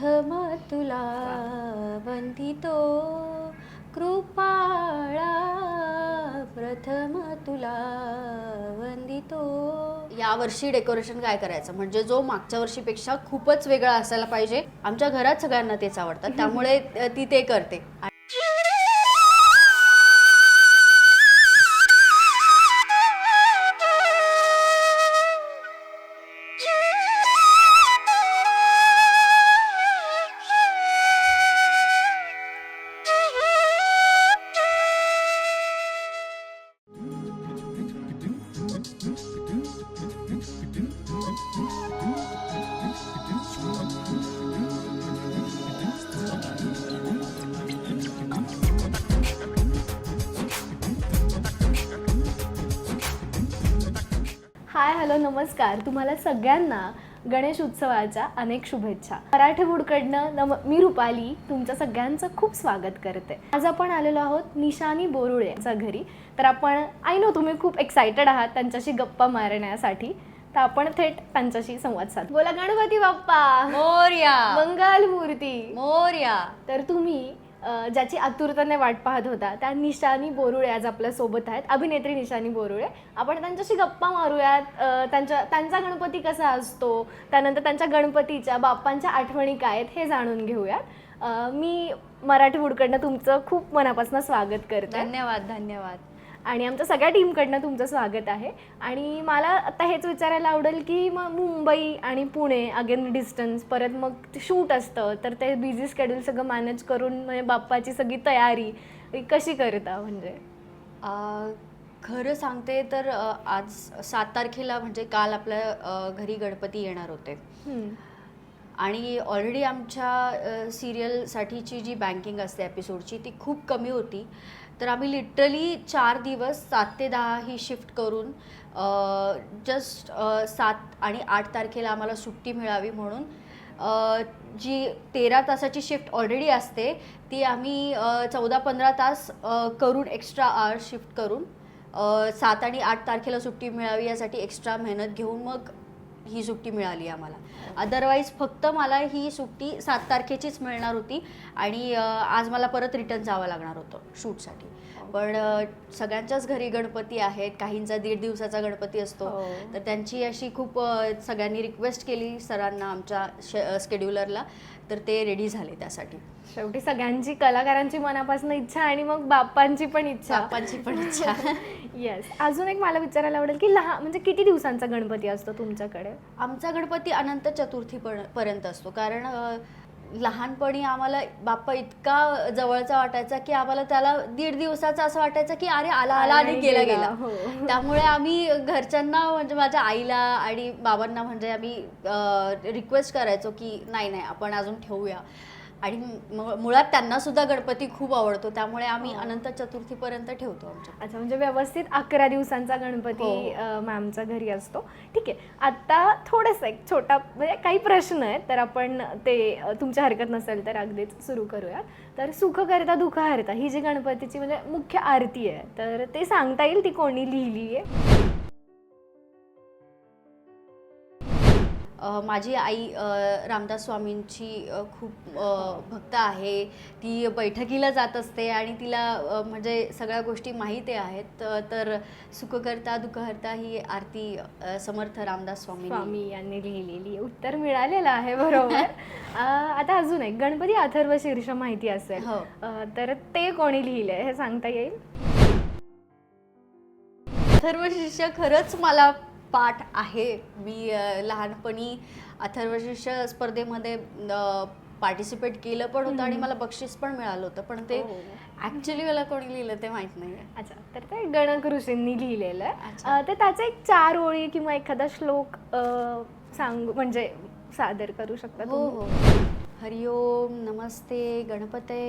प्रथम तुला वंदितो कृपाळा प्रथम तुला वंदितो. या वर्षी डेकोरेशन काय करायचं? म्हणजे जो मागच्या वर्षीपेक्षा खूपच वेगळा असायला पाहिजे. आमच्या घरात सगळ्यांना तेच आवडतात त्यामुळे ती ते करते. हॅलो नमस्कार. तुम्हाला सगळ्यांना गणेश उत्सवाच्या अनेक शुभेच्छा. मराठी वूडकडनं नम मी रुपाली तुमच्या सगळ्यांचं खूप स्वागत करते. आज आपण आलेलो आहोत निशानी बोरुळे यांच्या घरी. तर आपण आय नो तुम्ही खूप एक्सायटेड आहात त्यांच्याशी गप्पा मारण्यासाठी. तर आपण थेट त्यांच्याशी संवाद साध. बोला गणपती बाप्पा. मोर्या. मंगल मूर्ती मोर्या. तर तुम्ही ज्याची आतुरतेने वाट पाहत होता. त्या निशानी बोरुळे आज आपल्यासोबत आहेत. अभिनेत्री निशानी बोरुळे. आपण त्यांच्याशी गप्पा मारूयात. त्यांच्या त्यांचा गणपती कसा असतो? त्यानंतर त्यांच्या गणपतीच्या बाप्पांच्या आठवणी काय आहेत हे जाणून घेऊयात. मी मराठी वूडकडनं तुमचं खूप मनापासून स्वागत करते. धन्यवाद धन्यवाद. आणि आमच्या सगळ्या टीमकडनं तुमचं स्वागत आहे. आणि मला आता हेच विचारायला आवडेल की मग मुंबई आणि पुणे अगेन डिस्टन्स परत मग शूट असतं तर ते बिझी स्केड्यूल सगळं मॅनेज करून म्हणजे बाप्पाची सगळी तयारी कशी करता म्हणजे? खरं सांगते तर आज सात तारखेला म्हणजे काल आपल्या घरी गणपती येणार होते. आणि ऑलरेडी आमच्या सिरियलसाठीची जी बँकिंग असते एपिसोडची ती खूप कमी होती. तर आम्ही लिटरली चार दिवस सात ते दहा ही शिफ्ट करून जस्ट सात आणि आठ तारखेला आम्हाला सुट्टी मिळावी म्हणून जी तेरा तासाची शिफ्ट ऑलरेडी असते ती आम्ही चौदा पंधरा तास करून एक्स्ट्रा आवर शिफ्ट करून सात आणि आठ तारखेला सुट्टी मिळावी यासाठी एक्स्ट्रा मेहनत घेऊन मग ही सुट्टी मिळाली आम्हाला. अदरवाईज फक्त मला ही सुट्टी सात तारखेचीच मिळणार होती आणि आज मला परत रिटर्न जावं लागणार होतं शूटसाठी. पण सगळ्यांच्याच घरी गणपती आहेत काहींचा दीड दिवसाचा गणपती असतो. हो. तर त्यांची अशी खूप सगळ्यांनी रिक्वेस्ट केली सरांना आमच्या स्केड्युलरला तर ते रेडी झाले त्यासाठी. शेवटी सगळ्यांची कलाकारांची मनापासून इच्छा आणि मग बाप्पांची पण इच्छा. बाप्पांची पण इच्छा. येस अजून एक मला विचारायला आवडेल की लहान म्हणजे किती दिवसांचा गणपती असतो तुमच्याकडे? आमचा गणपती अनंत चतुर्थी पर्यंत असतो. कारण लहानपणी आम्हाला बाप्पा इतका जवळचा वाटायचा की आम्हाला त्याला दीड दिवसाचा असं वाटायचं की अरे आला आला आणि गेला गेला हो. त्यामुळे आम्ही घरच्यांना म्हणजे माझ्या आईला आणि बाबांना म्हणजे आम्ही रिक्वेस्ट करायचो की नाही नाही आपण अजून ठेवूया आणि मुळात त्यांना सुद्धा गणपती खूप आवडतो त्यामुळे आम्ही हो. अनंत चतुर्थीपर्यंत ठेवतो आमच्या अच्छा म्हणजे व्यवस्थित अकरा दिवसांचा गणपती हो. अ, मॅमच्या घरी असतो ठीक आहे आता थोडंसं एक छोटा म्हणजे काही प्रश्न आहेत तर आपण ते तुमच्या हरकत नसेल तर अगदीच सुरू करूया तर सुख करता दुःख हरता ही जी गणपतीची म्हणजे मुख्य आरती आहे तर ते सांगता येईल ती कोणी लिहिली आहे माझी आई रामदास स्वामींची खूप भक्त आहे. ती बैठकीला जात असते आणि तिला म्हणजे सगळ्या गोष्टी माहिती आहेत. तर सुखकर्ता दुःखहर्ता ही आरती समर्थ रामदास स्वामी स्वामी यांनी लिहिलेली. उत्तर मिळालेलं आहे बरोबर. आता अजून एक गणपती अथर्व शीर्ष माहिती असेल. हो. तर ते कोणी लिहिलंय हे सांगता येईल? अथर्व शिष्य खरंच मला पाठ आहे. मी लहानपणी अथर्व शिष्य स्पर्धेमध्ये पार्टिसिपेट केलं पण होतं आणि मला बक्षीस पण मिळालं होतं. पण ते हो. ॲक्च्युली मला कोणी लिहिलं ते माहीत नाही अच्छा तर ते गणक ऋषींनी लिहिलेलं. तर त्याचे एक चार ओळी किंवा एखादा श्लोक सांग म्हणजे सादर करू शकता हो? हो. हरि ओम नमस्ते गणपते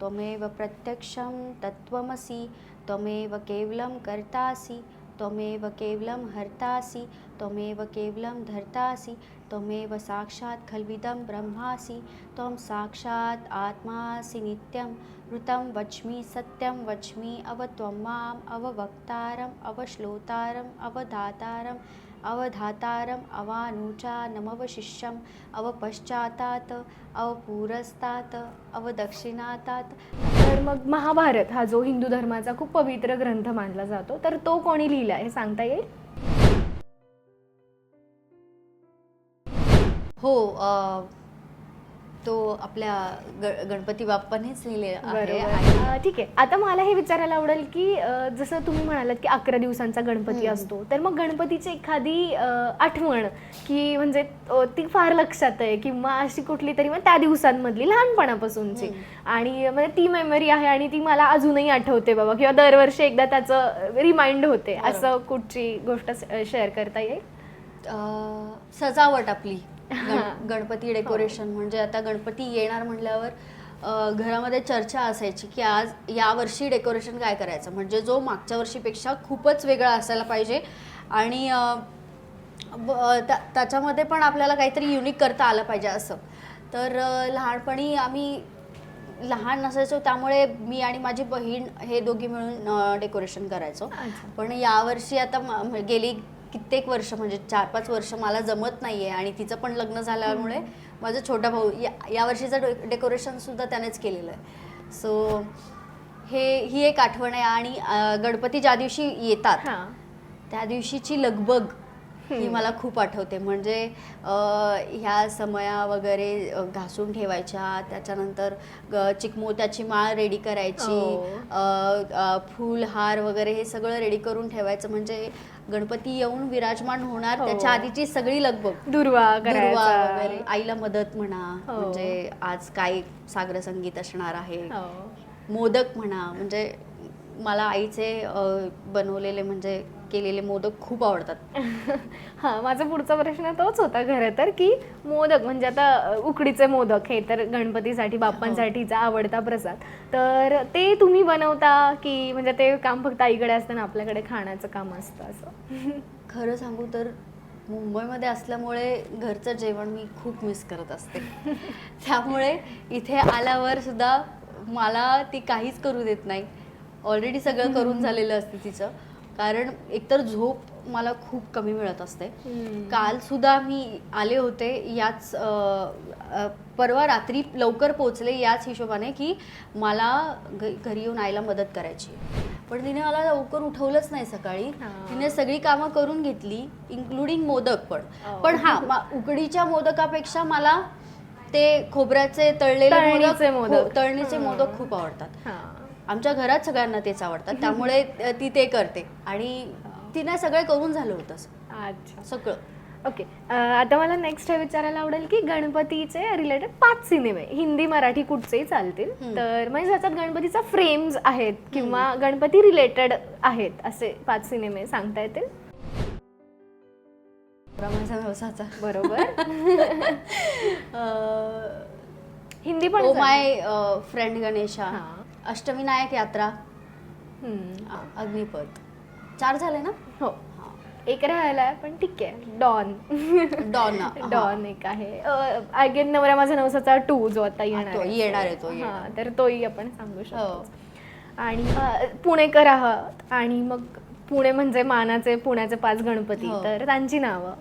त्वमेव प्रत्यक्षं तत्त्वमसि त्वमेव केवलं कर्तासि त्वमेव केवलं हर्तासि त्वमेव केवलं धर्तासि त्वमेव साक्षात् खल्विदं ब्रह्मासि त्वं साक्षात् आत्मासि नित्यं ऋतं वच्मि सत्यं वच्मि अव त्वं माम् अववक्तारम् अवश्लोतारम् अवधातारम् अवधातारम अवानुचानमवशिष्यम अवपूरस्तात् अवपुरस्तात अवदक्षिणातात तर मग महाभारत हा जो हिंदू धर्माचा खूप पवित्र ग्रंथ मानला जातो तर तो कोणी लिहिला हे सांगता येईल? हो तो आपल्या ग गणपती बाप्पानेच आहे आणि अं, ठीक आहे आता मला हे विचारायला आवडेल की अं, जसं तुम्ही म्हणालात की अकरा दिवसांचा गणपती. असतो तर मग गणपतीची एखादी अं, आठवण की म्हणजे अं, ती फार लक्षात आहे किंवा अशी कुठली तरी मग त्या दिवसांमधली लहानपणापासूनची. आणि म्हणजे ती मेमरी आहे आणि ती मला अजूनही आठवते बाबा किंवा दरवर्षी एकदा त्याचं रिमाइंड होते. असं कुठची गोष्ट शेअर करता येईल अ, सजावट आपली. गण- गणपती डेकोरेशन म्हणजे आता गणपती येणार म्हटल्यावर अ, घरामध्ये चर्चा असायची की आज या वर्षी डेकोरेशन काय करायचं? म्हणजे जो मागच्या वर्षीपेक्षा खूपच वेगळा असायला पाहिजे. आणि अ, ब- त्या- त्याच्यामध्ये पण आपल्याला काहीतरी युनिक करता आलं पाहिजे असं. तर अ, लहानपणी आम्ही लहान नसायचो त्यामुळे मी आणि माझी बहीण हे दोघी मिळून डेकोरेशन करायचो. अच्छा. पण यावर्षी आता म- गेली कित्येक वर्ष म्हणजे चार पाच वर्ष मला जमत नाहीये आणि तिचं पण लग्न झाल्यामुळे माझा छोटा भाऊ या यावर्षीचं डे डेकोरेशन सुद्धा त्यानेच केलेलं आहे. सो हे ही एक आठवण आहे आणि गणपती ज्या दिवशी येतात त्या दिवशीची लगबग ही. मला खूप आठवते म्हणजे ह्या समया वगैरे घासून ठेवायच्या त्याच्यानंतर चिकमोत्याची माळ रेडी करायची हो. फूल हार वगैरे हे सगळं रेडी करून ठेवायचं म्हणजे गणपती येऊन विराजमान होणार हो. त्याच्या आधीची सगळी लगबग दुर्वा दुर्वा वगैरे आईला मदत म्हणा हो. म्हणजे आज काय सागर संगीत असणार आहे मोदक म्हणा म्हणजे मला आईचे बनवलेले म्हणजे केलेले मोदक खूप आवडतात. हा माझा पुढचा प्रश्न तोच होता खरं तर की मोदक म्हणजे आता उकडीचे मोदक हे तर गणपतीसाठी बाप्पांसाठीचा आवडता प्रसाद. तर ते तुम्ही बनवता की म्हणजे ते काम फक्त आईकडे असतं आणि आपल्याकडे खाण्याचं काम असतं असं? खरं सांगू तर मुंबईमध्ये असल्यामुळे घरचं जेवण मी खूप मिस करत असते. त्यामुळे इथे आल्यावर सुद्धा मला ती काहीच करू देत नाही. ऑलरेडी सगळं करून झालेलं असते तिचं. कारण एकतर झोप मला खूप कमी मिळत असते काल सुद्धा मी आले होते याच परवा रात्री लवकर पोचले याच हिशोबाने की मला घरी येऊन आईला मदत करायची पण तिने मला लवकर उठवलंच नाही सकाळी हा. तिने सगळी कामं करून घेतली इन्क्लुडिंग मोदक पण Oh. पण हा उकडीच्या मोदकापेक्षा मला ते खोबऱ्याचे तळलेले तळणीचे मोदक. हो, तळणीचे हा. मोदक खूप आवडतात हा आमच्या घरात सगळ्यांना तेच आवडतात. त्यामुळे ती ते करते. आणि तिने सगळं करून झालं होतं अच्छा. सगळं. ओके. आता मला नेक्स्ट हे विचारायला आवडेल की गणपतीचे रिलेटेड पाच सिनेमे हिंदी मराठी कुठचेही चालतील. तर म्हणजे ज्याच्यात गणपतीचा फ्रेम्स आहेत किंवा गणपती रिलेटेड आहेत असे पाच सिनेमे सांगता येतील? बरोबर. हिंदी पण. माय फ्रेंड गणेशा. अष्टविनायक यात्रा. हम्म. अग्निपथ. चार झाले ना? हो. एक राहिलाय पण ठीक आहे. डॉन. डॉन डॉन एक आहे. अगेन नवरा माझा नवसाचा टू जो आता येणार तो आहे. येणार आहे, तो हा. तर तोही आपण सांगू हो. शकतो. आणि अ, पुणेकर आहात आणि मग पुणे म्हणजे मानाचे पुण्याचे पाच गणपती. हो. तर त्यांची नावं.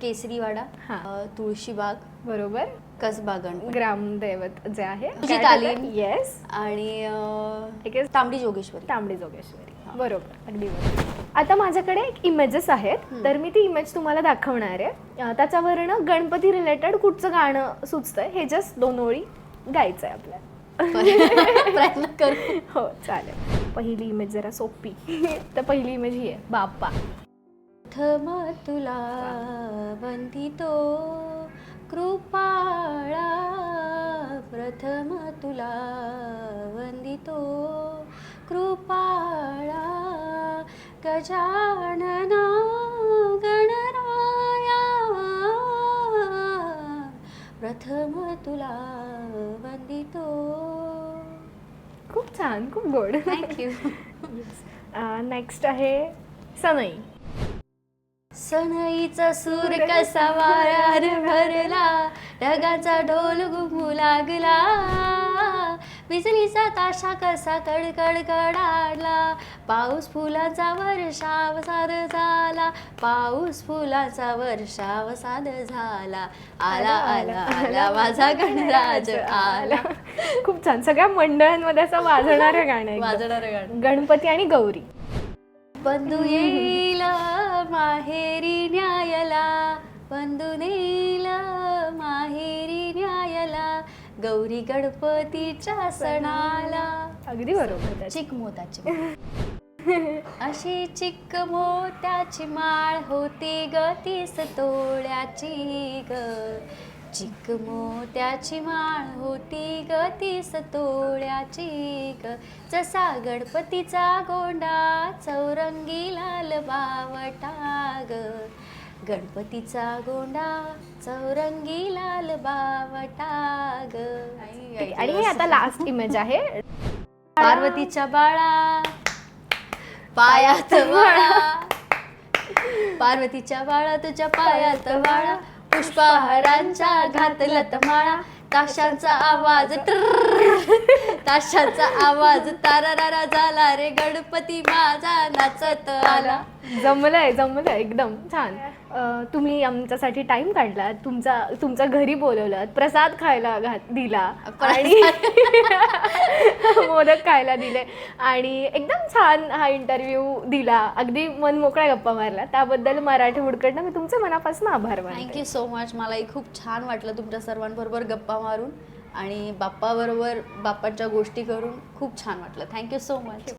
केसरीवाडा हा. अ, तुळशीबाग बरोबर. कसबा गणपती ग्रामदैवत जे आहे. तुझी तालीम. येस आणि अ. तांबडी जोगेश्वरी. तांबडी जोगेश्वरी. बरोबर. अगदी बरोबर. आता माझ्याकडे एक इमेजेस आहेत. तर मी ती इमेज तुम्हाला दाखवणार आहे. अं, त्याच्यावरनं गणपती रिलेटेड कुठचं गाणं सुचतंय? हे जस्ट दोन ओळी गायचं आहे आपल्याला. प्रयत्न करू. हो चालेल. पहिली इमेज जरा सोपी. तर पहिली इमेज ही आहे. बाप्पा. प्रथम तुला वंदितो. कृपाळा प्रथम तुला वंदितो. कृपाळा गजानना गणराया. प्रथम तुला वंदितो. खूप छान खूप गोड. थँक्यू नेक्स्ट आहे सनई. सनईचा सूर कसा वाऱ्यार भरला ढगाचा ढोल घुमू लागला. बिजलीचा ताशा कसा कडकड कडाडला पाऊस फुलाचा वर्षाव साध झाला पाऊस फुलाचा वर्षाव साध झाला. आला आला आला माझा गणराज आला. खूप छान. सगळ्या मंडळांमध्ये असं वाजणारं गाणं. वाजणार गाणं. गणपती आणि गौरी. बंधू येईल न्यायला बंधू नेईल माहेरी न्यायला गौरी गणपतीच्या सणाला. अगदी बरोबर त्याचं. चिक मोताची अशी चिक मोत्याची माळ होती ग तीस तोळ्याची ग. चिक मोत्याची माळ होती ग तीस तोळ्याची ग. जसा गणपतीचा गोंडा चौरंगी लाल बावटा ग. गणपतीचा गोंडा चौरंगी लाल बावटा ग. आणि हे आता लास्ट इमेज आहे. पार्वतीच्या बाळा. पायात बाळा. पार्वतीच्या बाळा तुझ्या पायात बाळा. पुष्पहारांच्या घातलत माळा. ताशांचा आवाज. ताशांचा आवाज तारारारा झाला रे गणपती माझा नाचत आला जमलंय जमलंय एकदम छान तुम्ही आमच्यासाठी टाइम काढला तुमचा तुमच्या घरी बोलवलं प्रसाद खायला घात दिला आणि मोदक खायला दिले. आणि एकदम छान हा इंटरव्ह्यू दिला. अगदी मन मोकळ्या गप्पा मारला. त्याबद्दल मराठी वुडकडनं मी तुमचे मनापासून आभार मानते. थँक्यू सो मच मलाही खूप छान वाटलं तुमच्या सर्वांबरोबर गप्पा मारून आणि बाप्पाबरोबर बाप्पाच्या गोष्टी करून खूप छान वाटलं. Thank you so much